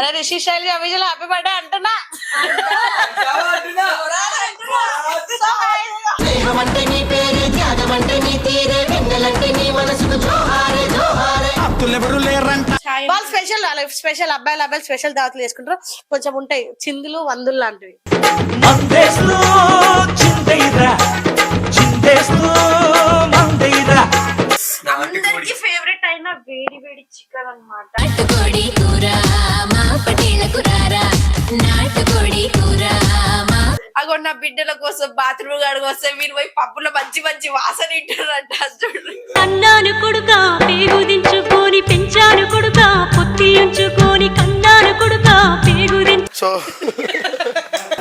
అరే రిషి శైలి అభిజులు happy birthday అంటున్నా. స్నేహమంటే నీ పేరే త్యాగమంటే నీ తీరే వెన్నెలంటే నీ మనసుకు జోహారే జోహారే అత్తులెవరు లేరంట వాళ్ళు స్పెషల్ స్పెషల్ అబ్బాయిలు అబ్బాయిలు స్పెషల్ దావతులు చేసుకుంటారు. కొంచెం ఉంటాయి చిందులు వందులు లాంటివి. అయిన వేడి వేడి చికెన్ మా అగో నా బిడ్డల కోసం బాత్రూమ్ గాడికి వస్తే మీరు పోయి పప్పులో మంచి మంచి వాసన ఇంటారంట చూడు. కన్నాను కొడుక పేగు దించుకొని పెంచాను కొడుక పొత్తి ఉంచుకొని కన్నాను కొడుక దించు సో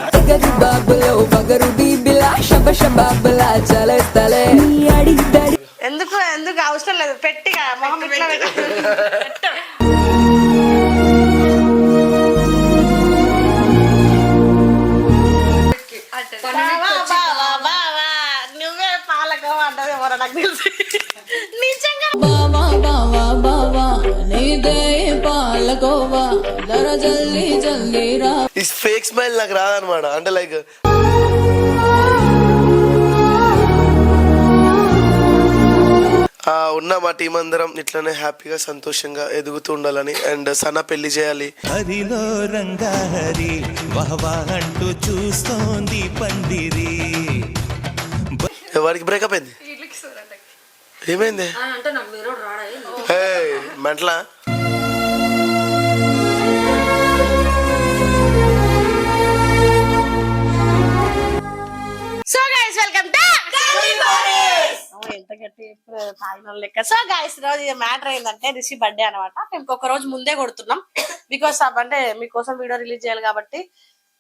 బగరు బాబులో బగరు బీబిలా శబ శబాబులా చలేస్తలే నీ ఎందుకు ఎందుకు అవసరం లేదు. పెట్టిగా మొహం ఇట్లా పెట్టు. బావా, బావా, బావా, నువ్వే పాలకం అంటది ఎవరో నాకు తెలిసి. నిజంగా. బావా బావా బావా నీదే పాలకోవా. దర జల్దీ జల్దీ రా. ఈ ఫేక్ స్మైల్ నాకు రాదనమాట అంటే లైక్ ఉన్న మా టీం అందరం ఇట్లనే హ్యాపీగా సంతోషంగా ఎదుగుతూ ఉండాలని అండ్ సన పెళ్ళి చేయాలి. హరిలో రంగా హరి వహవా అంటూ చూస్తోంది పందిరి. వాడికి బ్రేకప్ అయింది? ఏమైంది? మెంటలా? తాగిన లెక్క. సో గైస్ రోజు మ్యాటర్ ఏంటంటే రిషి బర్త్డే అనమాట. మేము ఒక రోజు ముందే కొడుతున్నాం. బికాస్ అంటే మీకోసం వీడియో రిలీజ్ చేయాలి కాబట్టి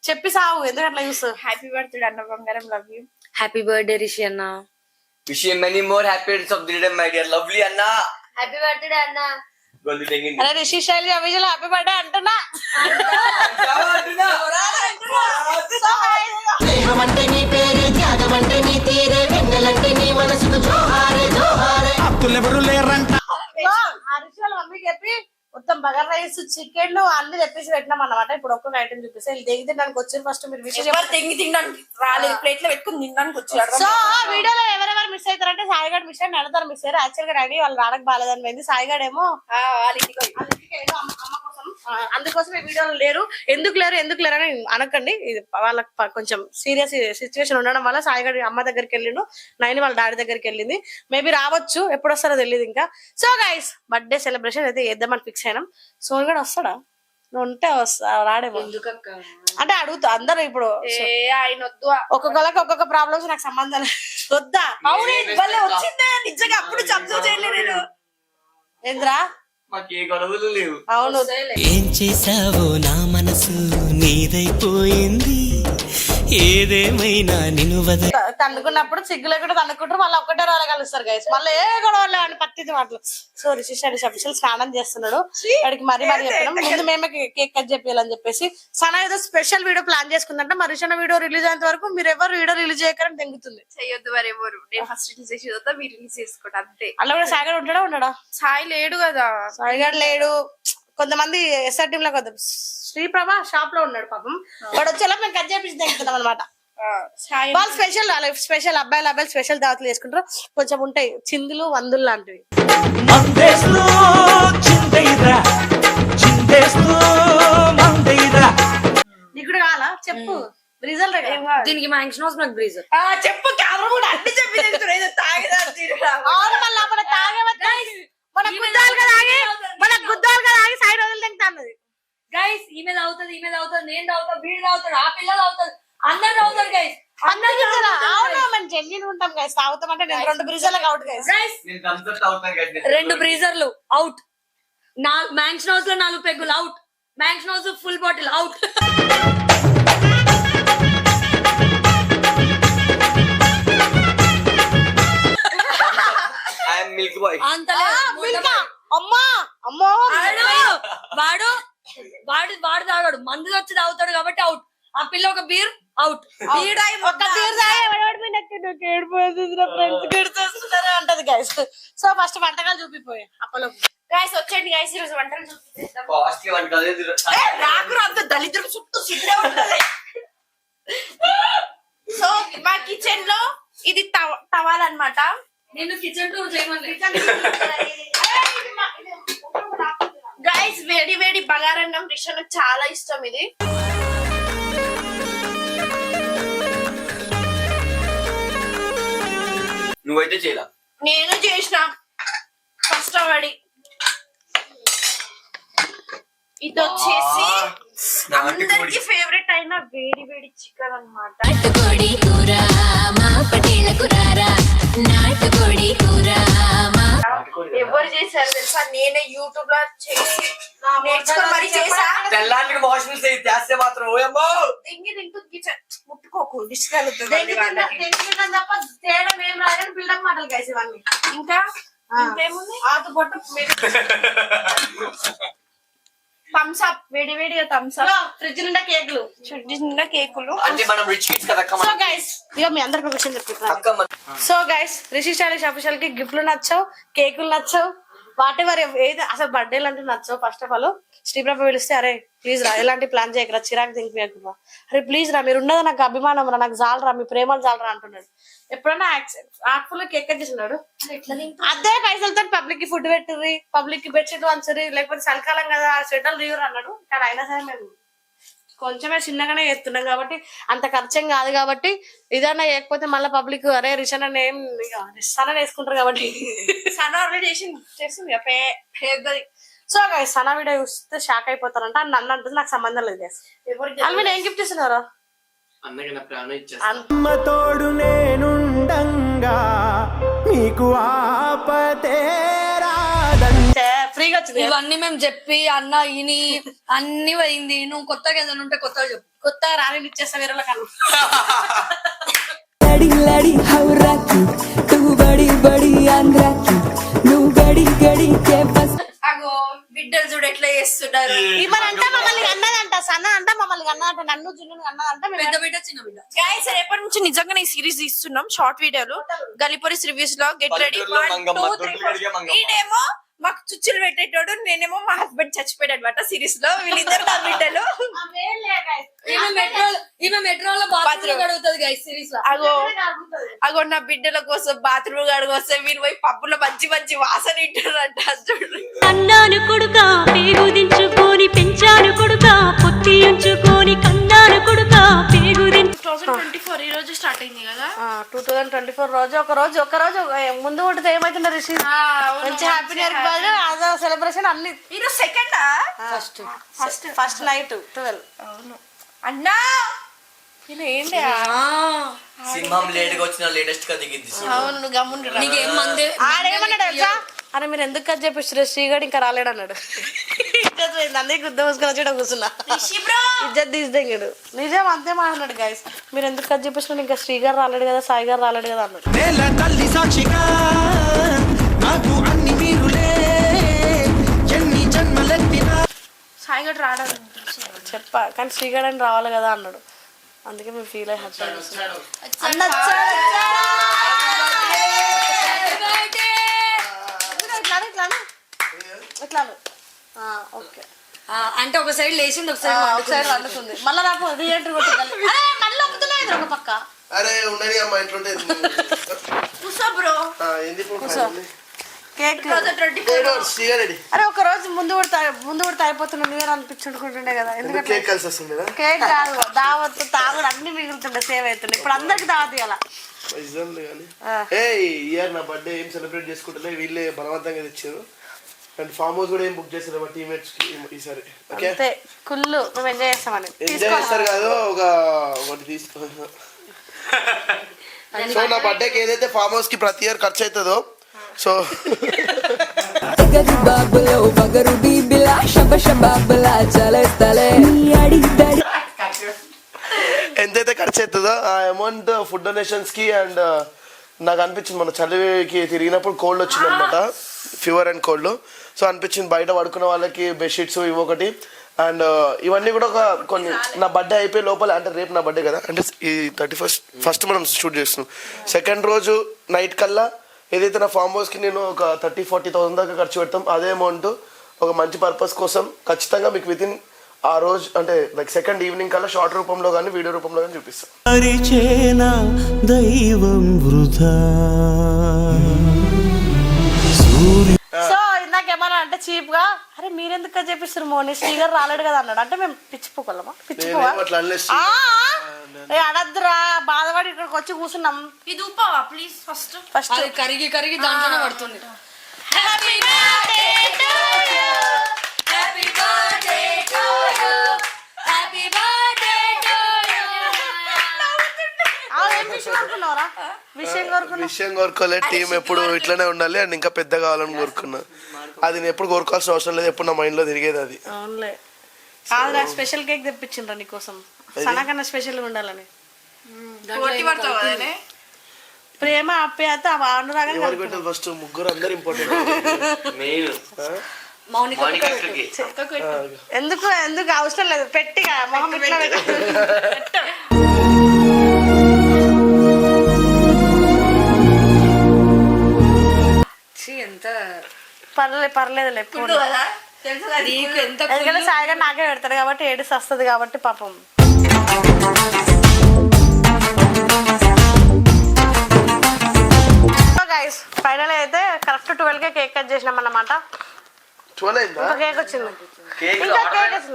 చెప్పి సావు ఎందుకు అట్లా చూస్తావు హ్యాపీ బర్త్డే అన్న బంగారం love you happy birthday Rishi అన్న. Wish many more happiness of the day my dear lovely అన్న. హ్యాపీ బర్త్డే అన్న. అరే రిషి శైలి అభిజులు హ్యాపీ బర్త్డే అంటున్నా. రైస్ చికెన్ అన్ని తెప్పించి పెట్టినాం అన్నమాట. ఇప్పుడు ఒక్కొక్క ఐటమ్ చూపిస్తే దిగి తినడానికి వచ్చారు ఫస్ట్ మీరు విషయం ఎవరు తెంగి తినడానికి రాలేదు ప్లేట్లో పెట్టుకుని తినడానికి వచ్చాడు సో వీడియోలో ఎవరెవరు మిస్ అవుతారంటే సాయిగాడు మిస్ అయ్యి నడతారు మిస్ అయ్యారు. యాక్చువల్గా రెడీ వాళ్ళు రావడానికి బాగాలేదని పోయింది. సాయిగాడు ఏమో వాళ్ళ ఇంటికి అమ్మ కోసం. అందుకోసం ఈ వీడియోలో లేరు. ఎందుకు లేరు ఎందుకు లేరు అని అనకండి. ఇది వాళ్ళకి కొంచెం సీరియస్ సిచ్యువేషన్ ఉండడం వల్ల సాయిగాడి అమ్మ దగ్గరికి వెళ్ళిండు నైన్ వాళ్ళ డాడీ దగ్గరికి వెళ్ళింది. మేబీ రావచ్చు ఎప్పుడు వస్తారో తెలియదు ఇంకా. సో గైస్ బర్త్డే సెలబ్రేషన్ అయితే చేద్దామని ఫిక్స్ అయినాం. సోన్ కూడా వస్తాడా? నువ్వు ఉంటే వస్తా రాడేమో. అంటే అడుగుతా అందరూ ఇప్పుడు ఏ ఆయన వద్దు. ఒక్కొక్కరికి ఒక్కొక్క ప్రాబ్లమ్స్ నాకు సంబంధం లేదు. వద్దా? అవును భలే వచ్చిందే నిజంగా అప్పుడు అబ్జర్వ్ చేయలేదు నేను. ఏంద్రా? మాకు ఏ గొడవలు లేవు. అవును. ఏం చేసావో నా మనసు నీదైపోయింది. ఏదేమైనా నిన్ను వద త- తన్నుకున్నప్పుడు సిగ్గులో కూడా తన్నుకుంటారు మళ్ళీ ఒక్కటే రోజు కలుస్తారు గైస్ మళ్ళీ ఏ గొడవలు అని పత్తి మాటలు. సో రిషి శరీష్ అఫీషియల్ స్నానం చేస్తున్నాడు. వాడికి మరీ మరీ చెప్పినాం. ముందు మేమే కేక్ కట్ చెప్పాలని చెప్పేసి సనా ఏదో స్పెషల్ వీడియో ప్లాన్ చేసుకుందంటే. మరి వీడియో రిలీజ్ అయ్యేంత వరకు మీరు ఎవరు వీడియో రిలీజ్ చేయకరని తెంగుతుంది. చెయ్యొద్దు మరి ఎవరు? నేను ఫస్ట్ రిలీజ్ చేసి వద్దా మీరు రిలీజ్ చేసుకోండి అంతే. అలా కూడా సాగర్ ఉంటాడా ఉన్నాడా సాయి లేడు కదా. సాయిగాడు లేడు. కొంతమంది ఎస్ఆర్ టీమ్లో కొంత శ్రీప్రభ షాప్లో ఉన్నాడు పాపం. వాడు వచ్చేలా మేము కట్ చేపించి అనమాట వాళ్ళు స్పెషల్ స్పెషల్ అబ్బాయిలు అబ్బాయిలు స్పెషల్ దావతులు చేసుకుంటారు. కొంచెం ఉంటాయి చిందులు వందులు లాంటివి. నీకు కూడా కావాలా? చెప్పు. రిజల్ట్ దీనికి మా యాంక్షన్ నాకు బ్రీజర్ ఆ, చెప్పు కెమెరా కూడా అన్ని చెప్పి. ఏదో మన మన మన సైడ్ తింటాన్నది గైస్ ఈమె ఈమె నేను తాగుతా వీడు ఆ పిల్ల తాగుతుంది అందరు తాగుతారు గైస్ అందరికీ అవునా జెన్యున్ ఉంటాం గైస్ తాగుతాం అంటే నేను రెండు బ్రిజర్లకు అవుట్ గైస్ రెండు బ్రీజర్లు అవుట్ నా మ్యాంక్షన్ హౌస్లో నాలుగు పెగ్గులు out mansion house full bottle out I'm milk boy అంత మిల్కా అమ్మా. అమ్మో. వాడు వాడు వాడు వాడు తాగాడు. మందు వచ్చి తాగుతాడు కాబట్టి అవుట్ ఆ పిల్ల ఒక బీర్ అవుట్ ఈడాయి ఒక్క నాకు నాకు ఏడిపోతుంది నా ఫ్రెండ్స్ అంటది గైస్ సో ఫస్ట్ వంటకాలు చూపిపోయి. అప్పలో. గాయస్ వచ్చేయండి గాయస్ ఈరోజు వంటలు చూపిస్తాం. రాకురు అంత దళిద్రం చుట్టూ సిద్ధే ఉంటది. సో మా కిచెన్లో ఇది తవ- తవాల్ అన్నమాట నేను కిచెన్ టూర్ చేయమని. గైస్ వేడి వేడి బగారన్నం రిషన్ చాలా ఇష్టం ఇది. నువ్వైతే చేయలా? నేను చేసిన కష్టపడి. ఇది వచ్చేసి అందరికి ఫేవరెట్ అయిన వేడి వేడి చికెన్ అన్నమాట. నాటుకోడి కూర. ఎవరు చేశారు తెలుసా? నేనే యూట్యూబ్లో చేసి నేర్చుకొని మరి చేసా? తెల్లానికి వాష్రూమ్ చేస్తే మాత్రం ఓయమ్మో దింగి దింగు కిచెన్. ముట్టుకోకు. తప్ప తేడా మేము రాగానే బిల్డప్ మాటలు ఇవన్నీ ఇంకా ఇంకేముంది? ఆత పొట్టు థమ్స్ అప్ వేడి వేడిగా థమ్స్ అప్ ఫ్రిడ్జ్ నిండా కేకులు. చిన్న కేకులు. అంటే మనం రిచ్ కిడ్స్ కదా అక్క సో. గైస్ ఇక మీ అందరికి ఒక విషయం చెప్తున్నాను సో గైస్ రిషి స్టైలిష్ అఫీషియల్కి గిఫ్ట్లు నచ్చావు కేకులు నచ్చావు వాట్ ఎవర్ ఏది అసలు బర్త్డేలు అంటే నచ్చవు ఫస్ట్ ఆఫ్ ఆల్ శ్రీప్రభ పిలిస్తే అరే ప్లీజ్ రా ఎలాంటి ప్లాన్ చేయకరా? చిరాకు దింపియకురా అరే ప్లీజ్ రా మీరు ఉన్నది నాకు అభిమానం రా నాకు జాలరా మీ ప్రేమలు జాలరా అంటున్నాడు. ఎప్పుడన్నా ఆర్ట్ఫుల్ కేక్ కట్ చేసినాడు? అదే పైసలతో పబ్లిక్కి ఫుడ్ పెట్టుర్రి పబ్లిక్కి బెడ్షీట్ వంచరి లేకపోతే చలికాలం కదా స్వెటర్ లీవర్ అన్నాడు. కానీ అయినా సరే మేము కొంచెమే చిన్నగానే చేస్తున్నాం కాబట్టి అంత ఖర్చేం కాదు కాబట్టి ఇదన్నా చేయకపోతే మళ్ళీ పబ్లిక్ అరే రిషన్ అన్న ఏం సన వేసుకుంటారు కాబట్టి. సన్ ఆల్రెడీ చేసి చేస్తుంది పెద్దది సో గైస్ అలా వీడియో చూస్తే షాక్ అయిపోతారంట. అని నన్ను అంటుంది నాకు సంబంధం లేదు అల్విన్ ఏం గిఫ్ట్ ఇస్తున్నారు తోడు నేను మీకు ఫ్రీగా వచ్చింది. ఇవన్నీ మేము చెప్పి అన్న ఇని అన్ని పోయింది. నువ్వు కొత్తగా ఏదైనా ఉంటే కొత్తగా చెప్పు. కొత్త రాని ఇచ్చేస్తా వేరే కన్నా నువ్వు గడి గడి బిడ్డలు చూడు ఎట్లా చేస్తున్నారు? ఇవ్వనంట మమ్మల్ని అన్నదంట సన్న అంట మమ్మల్ని అన్నదంట నన్ను జున్ను అన్నదంట పెద్ద బిడ్డ చిన్న బిడ్డ. గైస్ రేపటి నుంచి నిజంగా ఈ సిరీస్ ఇస్తున్నాం షార్ట్ వీడియోలు గలిపోరిస్ రివ్యూస్లో గెట్ రెడీ. ఈడేమో మాకు చుచ్చులు పెట్టేటోడు నేనేమో మా హస్బెండ్ చచ్చిపోయాడు అనమాట సిరీస్లో. వీళ్ళిద్దరు నా బిడ్డలు. ఈమె మెట్రో ఈమె మెట్రోలో బాత్రూమ్ గడుగుతుంది గైస్ సిరీస్లో. అగో. అగో నా బిడ్డల కోసం బాత్రూమ్ గడుగు వస్తే మీరు పోయి పప్పులో మంచి మంచి వాసన ఇంటారంట కొడుక పెంచాను కొడుక పొత్తి ఉంచుకొని కన్నాను కొడుక ట్వంటీ ఫోర్ ఈ రోజు స్టార్ట్ అయింది కదా? టూ థౌసండ్ ట్వంటీ ఫోర్ రోజు ఒక రోజు ఒక రోజు ఏ, ముందు కొడితే ఏమైతుందో రిషి మంచి హ్యాపీ ఇయర్ సెలబ్రేషన్ అన్ని. ఈరోజు సెకండా first first first night twelve అన్నా! సింహం లేట్గా వచ్చిన లేటెస్ట్గా దిగింది. అవును గమ్ముండు నీకేం మంది? ఆడేమన్నాడు తెలుసా అరే మీరు ఎందుకు కట్ చెప్పిస్తారు శ్రీగడ్ ఇంకా రాలేడు అన్నాడు. అందుకే గుద్ద మూసుకొని వచ్చి కూర్చున్నా. ఇజ్జత్ తీసిదెంగాడు నిజం అంతే మాట్లాడు గైస్ మీరు ఎందుకు కట్ చెప్పిస్తున్నారు ఇంకా శ్రీగారు రాలేడు కదా సాయి గారు రాలేడు కదా అన్నాడు. నేల తల్లి సాక్షిగా నాకు అన్ని మీరులే. ఎన్ని జన్మలెత్తినా సాయి గడు రావడం చెప్పా కానీ శ్రీగాడు అని రావాలి కదా అన్నాడు. అందుకే మేము ఫీల్ అయ్యి హ్యాపీ ఓకే. అంటే ఒక సైడ్ లేచింది ఒక సైడ్ ఒకసారి వండుతుంది మళ్ళీ నాకు ఒప్పుతున్నాయి ఒక పక్క. అరే ఉండని అమ్మా కూసో బ్రో. కేక్. అరే ఒక రోజు ముందు కూడా ముందు కూడా తాగిపోతున్నా నువ్వే అనిపించుకుంటుండే కదా. ఎందుకంటే కేక్ కలిసి వస్తుంది కదా? కేక్ కాదు దావత్ తాగుడు అన్ని మిగులుతుండే సేవ్ అవుతుండే. ఇప్పుడు అందరికి దావత్ ఇవ్వాల ఏ ఇయర్ నా బర్త్డే ఏం సెలబ్రేట్ చేసుకుంటలే వీళ్ళే బలవంతంగా తెచ్చారు. అండ్ ఫామ్ హౌస్ కూడా ఏం బుక్ చేశారు మా టీమేట్స్కి ఈసారి. ఓకే అంతే కుళ్ళు మేము ఎంజాయ్ చేస్తామని ఎంజాయ్ చేస్తారు కాదు ఒక ఒకటి తీసుకో. సో నా బర్త్డేకి ఏదైతే ఫామ్ హౌస్కి ప్రతి ఇయర్ ఖర్చు అవుతుందో సో ఎంతైతే ఖర్చు అవుతుందో ఆ అమౌంట్ ఫుడ్ డొనేషన్స్కి అండ్ uh, నాకు అనిపించింది మన చలికి తిరిగినప్పుడు కోల్డ్ వచ్చింది అనమాట ఫీవర్ అండ్ కోల్డ్ సో అనిపించింది బయట పడుకున్న వాళ్ళకి బెడ్షీట్స్ ఇవి ఒకటి అండ్ ఇవన్నీ కూడా ఒక కొన్ని నా బర్త్డే అయిపోయి లోపల అంటే రేపు నా బర్త్డే కదా. అంటే ఈ థర్టీ ఫస్ట్ ఫస్ట్ మనం షూట్ చేస్తున్నాం. సెకండ్ రోజు నైట్ కల్లా ఏదైతే నా ఫామ్ హౌస్కి నేను ఒక థర్టీ ఫార్టీ థౌసండ్ దాకా ఖర్చు పెడతాం. అదే అమౌంట్ ఒక మంచి పర్పస్ కోసం ఖచ్చితంగా మీకు విత్ ఇన్ ఆ రోజు అంటే లైక్ సెకండ్ ఈవినింగ్ కల్లా షార్ట్ రూపంలో కానీ వీడియో రూపంలో కానీ చూపిస్తాను దైవం వృధా? సూర్య సో ఇందాక ఏమన్నా అంటే చీప్గా అరే మీరెందుకు చెప్పిస్తారు మోని? శ్రీగారు రాలేడు కదా అన్నాడు. అంటే మేము పిచ్చిపోగలమా పిచ్చిపోవా అనద్దురా బాధపడి ఇక్కడికి వచ్చి కూర్చున్నాం. ఇది ఊపావా ప్లీజ్ ఫస్ట్. ఫస్ట్ కరిగి కరిగి దాంట్లోనే పడుతుంది. ఏం విషయం అనుకున్నావురా? విషయం కోరుకున్నావు? విషయం కోరుకోలే టీం ఎప్పుడు ఇట్లనే ఉండాలి అండ్ ఇంకా పెద్ద కావాలని కోరుకున్నా. అది నేను ఎప్పుడు కోరుకోవాల్సిన అవసరం లేదు ఎప్పుడు నా మైండ్లో తిరిగేది అది. అవునులే. కాదు నాకు స్పెషల్ కేక్ తెప్పించిండ్రా నీకోసం. సనకన్నా స్పెషల్గా ఉండాలని. ప్రేమ ఆప్యాయత అనురాగం ఫస్ట్? ముగ్గురు అందరు ఇంపార్టెంట్. ఎందుకు ఎందుకు? అవసరం లేదు. పెట్టిగా మొహం ఇట్లా పెట్టు. పర్లేదు కదా? నీకు ఎంత ఎందుకంటే సాయిగా నాకే పెడతాడు కాబట్టి ఏడుస్ వస్తుంది కాబట్టి పాపం. గైస్ ఫైనల్ అయితే కరెక్ట్ ట్వెల్వ్ కే కేక్ కట్ చేసినాం అన్నమాట ఇంకా కేక్ వచ్చింది. ఇంకా కేక్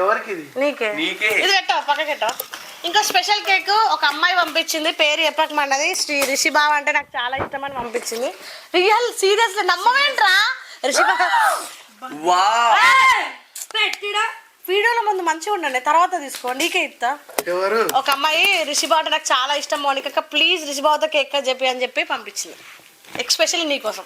ఎవరికి నీకే నీకే. ఇది పెట్టావు? పక్కకి పెట్టావు ఇంకా స్పెషల్ కేక్ ఒక అమ్మాయి పంపించింది. పేరు చెప్పకమన్నది. శ్రీ రిషిబావ అంటే నాకు చాలా ఇష్టం అని పంపించింది. రియల్ రిషిబావ వా పెట్టిడా వీడియోలో ముందు మంచిగా ఉండండి. తర్వాత తీసుకో. నీకే ఇస్తా. ఎవరు? ఒక అమ్మాయి రిషిబావ అంటే నాకు చాలా ఇష్టం. మోనిక ప్లీజ్ రిషిబావతో కేక్ కట్ చెప్పి అని చెప్పి పంపించింది. ఎక్స్పెషల్లీ నీకోసం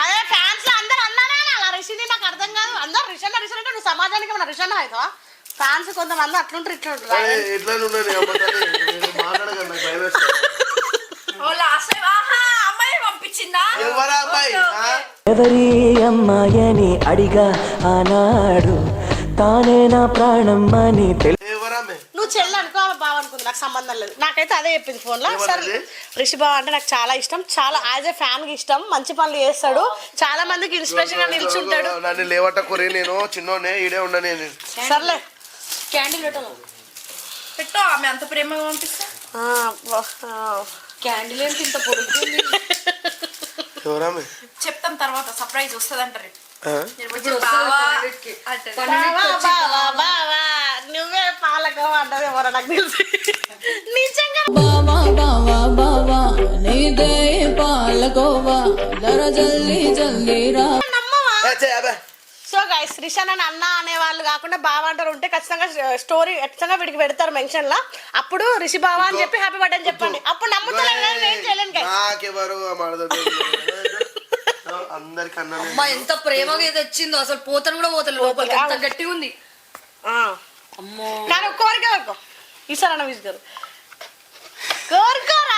అదే ఫ్యాన్స్లో అందరు అన్నానే అలా రిషిని నాకు అర్థం కాదు. అందరు రిషన్ రిషన్ అంటే నువ్వు సమాజానికి మన రిషన్ అవుతావా? ఫ్యాన్స్ కొంతమంది అట్లుంటారు ఎట్లా ఆహా అమ్మాయి పంపించిందా? ఎవరా అమ్మాయని అడిగా ఆనాడు తానే నా ప్రాణం అని నువ్వు చెల్లి అనుకో ఆమె బావ అనుకుంది నాకు సంబంధం లేదు. నాకైతే అదే చెప్పింది ఫోన్లో ఏమన్నది? సరే రిషి బావ అంటే నాకు చాలా ఇష్టం. చాలా యాజ్ ఏ ఫ్యాన్కి ఇష్టం. మంచి పనులు చేస్తాడు. చాలా మందికి ఇన్స్పిరేషన్గా నిల్చుంటాడు నన్ను లేవట కొరి నేను చిన్నోనే ఈడే ఉండనే నేను. సర్లే. క్యాండిల్ పెట్టాలి పెట్టు ఆమె అంత ప్రేమగా పంపిస్తే. క్యాండిల్ ఏంటి ఇంత ఎవరామె చెప్తాం తర్వాత సర్ప్రైజ్ వస్తుంది అంటారు? ఇప్పుడు. బావా, నువ్వే పాలకం అంటది ఎవరో నాకు తెలిసి. నిజంగా బావా బావా బావా నీదే పాలకోవా. జర జల్దీ జల్దీ రా. నమ్మవా? ఏ, చెయ్, అబ్బే. సో గైస్ రిషన్ అని అన్న అనే వాళ్ళు కాకుండా బావ అంటారు ఉంటే ఖచ్చితంగా స్టోరీ ఖచ్చితంగా వీడికి పెడతారు మెన్షన్ లా. అప్పుడు రిషి బావ అని చెప్పి హ్యాపీ బర్త్డే అని చెప్పండి. అప్పుడు నమ్ముతారు ఏం చేయలేను. నాకెవరు అమ్మా ఎంత ప్రేమగా ఇది వచ్చిందో అసలు పోతను కూడా పోతలు లోపలికి ఎంత గట్టిగా ఉంది. ఆ. అమ్మో. కానీ ఒక్కవరకే వరకు ఈసారి అన్న విజ్ గారు కోరుకోరా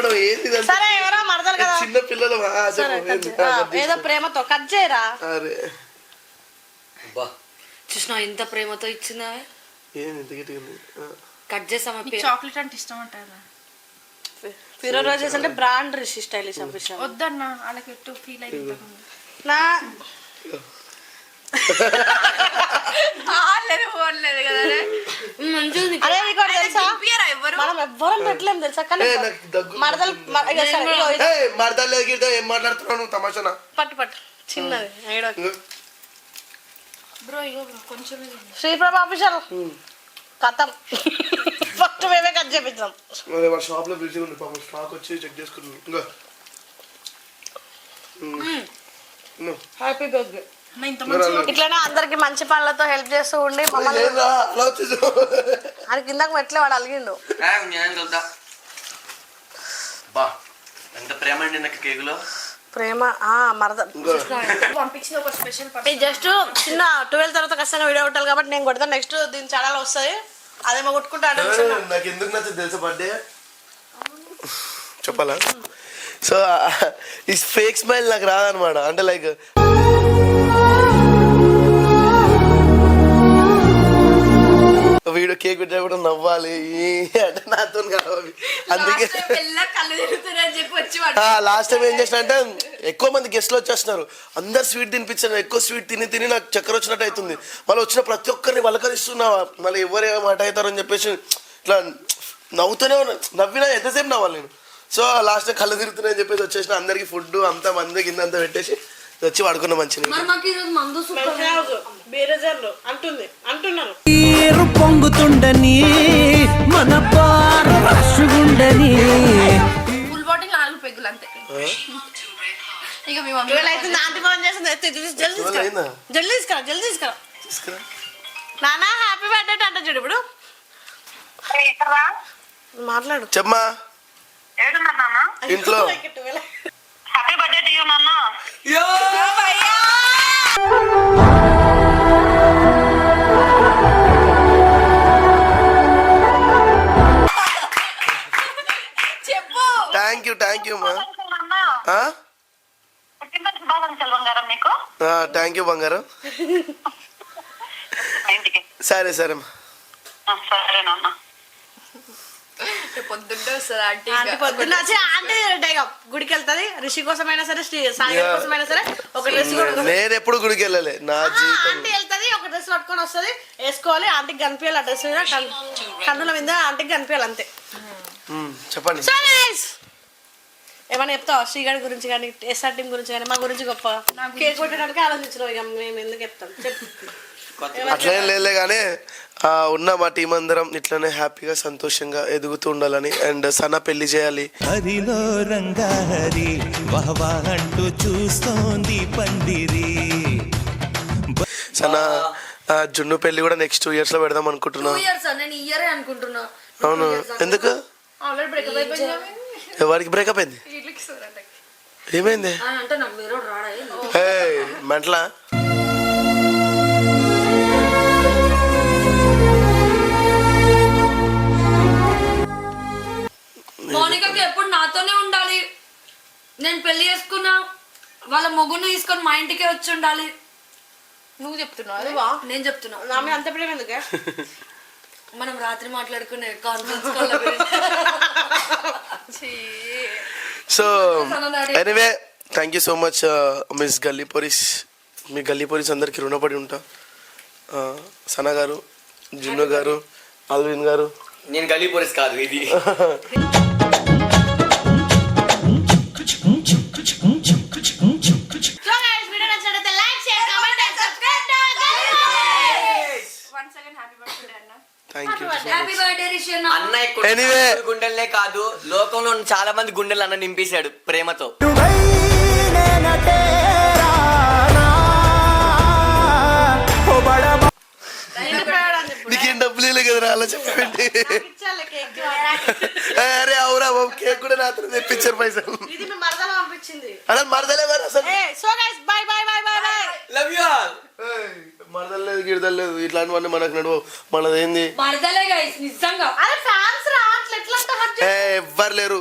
జరుపుకోవడం ఏంది? సరే ఎవరో మరదలు కదా. చిన్న పిల్లలు ఏంది? ఏదో. ప్రేమతో కట్ చేయరా? అరే. బా. చూసినా ఎంత ప్రేమతో ఇచ్చిందా ఏం ఇంత? ఆ. కట్ చేసామా చాక్లెట్ అంటే ఇష్టం అంటారా? ఫిరో రోజెస్ అంటే బ్రాండ్ రిషి స్టైలిష్ అఫీషియల్ వద్దన్న వాళ్ళకి ఎట్టు ఫీల్ అయింది నా పోలేదు కదా మంచిగా ఉంది అరే నీకు ఒకటి తెలుసా దింపియరా ఎవ్వరు మనం ఎవ్వరం పెట్టలేం తెలుసా? కానీ ఏ, నాకు దగ్గు మరదలు మరదలు ఏం మాట్లాడుతున్నావు నువ్వు తమాషనా? పట్టు పట్టు. చిన్నది బ్రో ఇగో కొంచెం శ్రీప్రభ ఆఫీసర్ కథం. ఫస్ట్ మేమే కట్ చేపించాం అదే వాళ్ళ షాప్లో బిజీ ఉంది పాపం. స్టాక్ వచ్చి చెక్ చేసుకుంటున్నాను ఇంకా. హ్యాపీ బర్త్డే ఇట్లనే అందరికి మంచి పనులతో హెల్ప్ చేస్తూ ఉండి మమ్మల్ని? అది కిందకు మెట్లే వాడు అలిగిండు. ఎంత ప్రేమ అండి నాకు కేకులో? ప్రేమ ఆ మరద ఇంకా. పంపించిన ఒక స్పెషల్ ఇది జస్ట్ చిన్న ట్వెల్వ్ తర్వాత ఖచ్చితంగా వీడియో కొట్టాలి కాబట్టి నేను కొడతాను నెక్స్ట్ దీని ఛానల్ వస్తుంది. అదేమో కొట్టుకుంటాడు నాకు ఎందుకు నచ్చదు తెలుసా బర్త్డే చెప్పాలా? సో ఈ ఫేక్ స్మైల్ నాకు రాదనమాట అంటే లైక్ వీడియో కేక్ పెట్టినప్పుడు నవ్వాలి. అంటే నాతో కావాలి అందుకే వాడు లాస్ట్ టైం ఏం చేసిన అంటే ఎక్కువ మంది గెస్ట్లు వచ్చేస్తున్నారు. అందరు స్వీట్ తినిపించాను ఎక్కువ స్వీట్ తిని తిని నాకు చక్కెర వచ్చినట్టు అవుతుంది. మళ్ళీ వచ్చిన ప్రతి ఒక్కరిని వలకరిస్తున్నా. మళ్ళీ ఎవరు మాట అవుతారని చెప్పేసి ఇట్లా నవ్వుతూనే ఉన్నా. నవ్వినా ఎంతసేపు నవ్వాలి నేను? సో లాస్ట్ కళ్ళు తిరుగుతున్నాయని చెప్పేసి వచ్చేసిన అందరికి ఫుడ్ అంతా మంది కింద అంతా పెట్టేసి వచ్చి వాడుకున్న బేరజర్లు అంటుంది అంటున్నారు. నీరు పొంగుతుండని మన పార రషుగుండని ఫుల్ బాటిల్ నాలుగు పెగ్గులు అంతే. ఇక మీ మమ్మీ అయితే ఆంటీ ఫోన్ చేసింది. ఎత్తి జల్దీ తీసుకురా? జల్దీ తీసుకురా జల్దీ తీసుకురా. తీసుకురా. నానా హ్యాపీ బర్త్డే అంట చూడు ఇప్పుడు. మాట్లాడు. చెప్పమా ఇంట్లో. హ్యాపీ బర్త్డే టు యూ నాన్న. చెప్పు థ్యాంక్ యూ బంగారం. సరే సరే గుడికి వెళ్తది రిషి కోసమైనా సరే శ్రీ సాయి Yeah. కోసమైనా సరే ఒక డ్రెస్ కూడా నేను ఎప్పుడు గుడికి వెళ్ళలే నా జీవితం. ఆంటీ వెళ్తది ఒక డ్రెస్ పట్టుకొని వస్తది వేసుకోవాలి ఆంటీకి కనిపించాలి ఆ డ్రెస్ మీద కన్- కన్నుల మీద ఆంటీకి కనిపించాలి అంతే. చెప్పండి. ఏమైనా చెప్తావా? శ్రీగాడి గురించి కానీ ఎస్ఆర్ టీం గురించి కానీ మా గురించి గొప్ప. కేక్ కొట్టడానికి ఆలోచించిన ఇక మేము ఎందుకు చెప్తాం? చెప్పు. అట్లనే లేదులే కానీ ఉన్న మా టీం అందరం ఇట్లనే హ్యాపీగా సంతోషంగా ఎదుగుతూ ఉండాలని అండ్ సన పెళ్ళి చేయాలి. హరిలో రంగా హరి వహవా అంటూ చూస్తోంది పందిరి. సన ఆ, జున్ను పెళ్ళి కూడా నెక్స్ట్ టూ ఇయర్స్లో పెడదాం అనుకుంటున్నాం. ఇయర్స్ నేను ఇయరే అనుకుంటున్నా. అవును. ఎందుకు? ఎవరికి బ్రేకప్ అయింది? ఏమైంది? మెంటలా. మౌనికకి ఎప్పుడు నాతోనే ఉండాలి. నేను పెళ్ళి చేసుకున్నా వాళ్ళ మొగుని తీసుకొని మా ఇంటికే వచ్చి ఉండాలి. నువ్వు చెప్తున్నావు? అది నేను చెప్తున్నా. నా మీద అంత ప్రేమ ఎందుకే? మనం రాత్రి మాట్లాడుకునే conference call so anyway thank you so much miss గల్లీ పోలీస్ మీ గల్లీ పోలీస్ అందరికి రుణపడి ఉంటా. సనా గారు జున్ను గారు అల్విన్ గారు. నేను గలీ పోలీస్ కాదు ఇది. గుండెలనే కాదు లోకంలో ఉన్న చాలా మంది గుండెలు అన్న నింపేశాడు ప్రేమతో. ఇవ్వలే కదరా అలా చెప్పండి అరే అవురా బాబు కేక్ కూడా నాతో తెప్పించారు పైసలు. అలా మరదలే మరి అసలు. ఏ so guys bye bye bye bye bye love you all మరదలు లేదు గిడదలు లేదు ఇట్లాంటివన్నీ మనకు నడువు మనదేంది ఎవ్వరు లేరు.